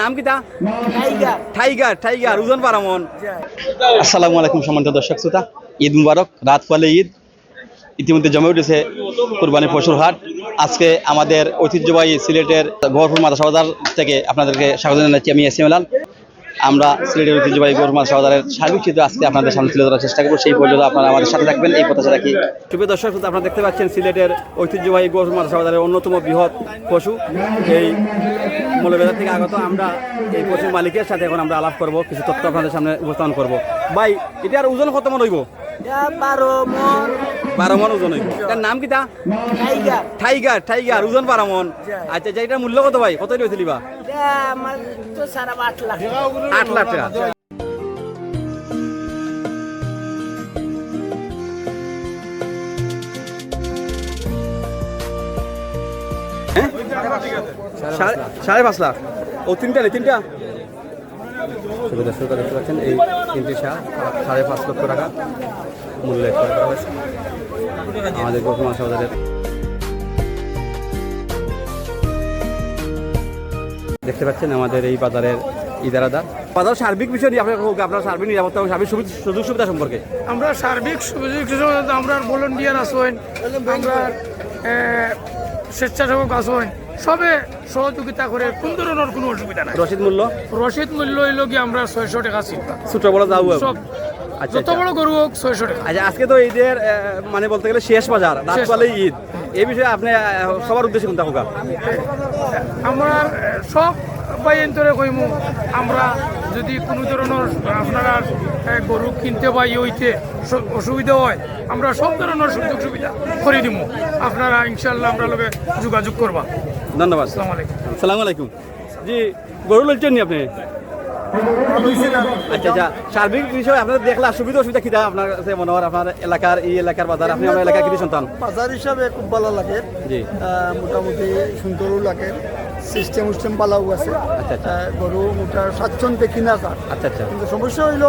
নাম কি tiger. Tiger ওজন পারামন আসসালামু আলাইকুম, সম্মানিত দর্শক শ্রোতা। ঈদ মুবারক, রাত পালে ঈদ। ইতিমধ্যে জমে উঠেছে কুরবানি পশুর হাট। আজকে আমাদের ঐতিহ্যবাহী সিলেটের গহরপুর মাদাসাবাজার থেকে আপনাদেরকে স্বাগত জানাচ্ছি আমি এসিম আলাল আমরা সিলেটের ঐতিহ্যবাহী গহরপুর মাদ্রাসা বাজারের সার্বিক চিত্র আজকে আপনাদের সামনে তুলে ধরার চেষ্টা করব। সেই পর্যন্ত আপনারা আমাদের সাথে থাকবেন। এই প্রত্যাশা রাখি শুভ দর্শক আপনারা দেখতে পাচ্ছেন সিলেটের ঐতিহ্যবাহী গহরপুর মাদ্রাসা বাজারের অন্যতম বৃহৎ পশু। এই মৌলবাজার থেকে আগত আমরা এই পশুর মালিকের সাথে এখন আমরা আলাপ করব। কিছু তথ্য আপনাদের সামনে উপস্থাপন করব। ভাই এটার ওজন কত মন হইব? বারো মন। বারো মন ওজন হইব। তার নাম কিতা টাইগার টাইগার টাইগার ওজন বারো মন। আচ্ছা আচ্ছা এটার মূল্য কত ভাই? কত হয়েছিল বা তো আট লাখ। টাকা। হ্যাঁ? সাড়ে- পাঁচ লাখ। ও তিনটা নেই তিনটা? শুধু দর্শক দেখতে পাচ্ছেন এই তিনটি সাড়ে পাঁচ লক্ষ টাকা। মূল্য ক্রয় করা হয়েছে। আমাদের বর্তমান বাজারের দেখতে পাচ্ছেন আমাদের এই বাজারের ইদারাদার বাজার সার্বিক বিষয় নিয়ে আপনার আপনার সার্বিক নিরাপত্তা এবং সার্বিক সুযোগ সুবিধা সম্পর্কে। আমরা সার্বিক সুযোগ সুবিধা আমরা ভলেন্টিয়ার আছেন আমরা স্বেচ্ছাসেবক আছেন সবে সহযোগিতা করে কোন ধরনের কোনো অসুবিধা নাই। রসিদ মূল্য? রসিদ মূল্য হইল কি আমরা ছয়শো টাকা চিন্তা ছোট বড় যাও। সব যত বড় গরু হোক ছয়শো টাকা। আচ্ছা আজকে তো ঈদের মানে বলতে গেলে শেষ বাজার রাত পালে ঈদ। এই বিষয়ে আপনি সবার উদ্দেশ্যে কোনটা হোক আমরা সব বাইন্তরে কইমু আমরা যদি কোনো ধরনের আপনারা গরু কিনতে বা ইয়ে হইতে অসুবিধা হয় আমরা সব ধরনের সুযোগ সুবিধা করে দিব আপনারা ইনশাল্লাহ আমরা লগে যোগাযোগ করবা। ধন্যবাদ। সালাম আলাইকুম। জি গরু লইছেন নি আপনি? আচ্ছা আচ্ছা। সার্বিক বিষয় আপনার দেখলা সুবিধা অসুবিধা কিটা আপনার কাছে মনে হয়? আপনার এলাকার এই এলাকার বাজার আপনি আমার এলাকার কিছু সন্তান। বাজার হিসাবে খুব ভালো লাগে। জি। মোটামুটি সুন্দরও লাগে। সিস্টেম উস্টেম পালাও আছে। আচ্ছা, আচ্ছা। গরু মোটা স্বাচ্ছন্দ্যে কিনা যায়। আচ্ছা আচ্ছা। কিন্তু সমস্যা হইল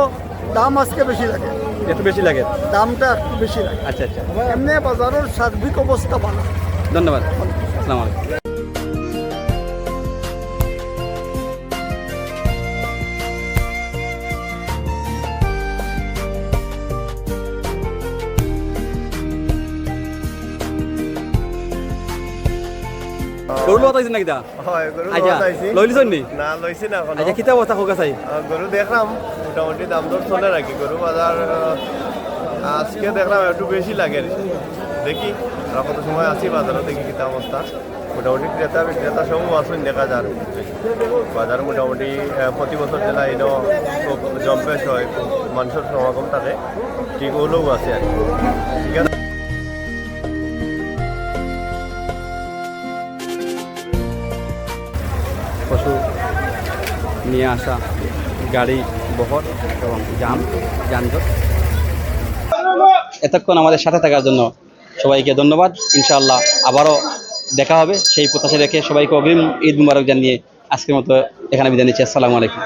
দাম আজকে বেশি লাগে। একটু বেশি লাগে? দামটা একটু বেশি লাগে। আচ্ছা আচ্ছা। এমনি বাজারের সার্বিক অবস্থা ভালো। ধন্যবাদ। আসসালামু আলাইকুম। গরু লোয়া তাইছেন নাকি তা হয় গরু লইলিছেন নি? না লইছি না এখনও। আচ্ছা কিতা অবস্থা হোক চাই। আহ, গরু দেখলাম মোটামুটি দাম দর চলে রাখি গরু বাজার আজকে দেখলাম একটু বেশি লাগে। দেখি আর কত সময় আছি বাজারে দেখি কিতা অবস্থা মোটামুটি ক্রেতা বিক্রেতা সব আসুন দেখা যার বাজার মোটামুটি প্রতি বছর জেলা এনো খুব জম্পেশ হয় মানুষের সমাগম থাকে ঠিক ওগুলোও আছে আর কি। ঠিক আছে। পশু নিয়ে আসা গাড়ি, বহর এবং জাম যানজট। এতক্ষণ আমাদের সাথে থাকার জন্য সবাইকে ধন্যবাদ। ইনশাআল্লাহ আবারও দেখা হবে। সেই প্রত্যাশা রেখে সবাইকে অগ্রিম ঈদ মুবারক জানিয়ে আজকের মতো এখানে বিদায় নিচ্ছি। আসসালামু আলাইকুম।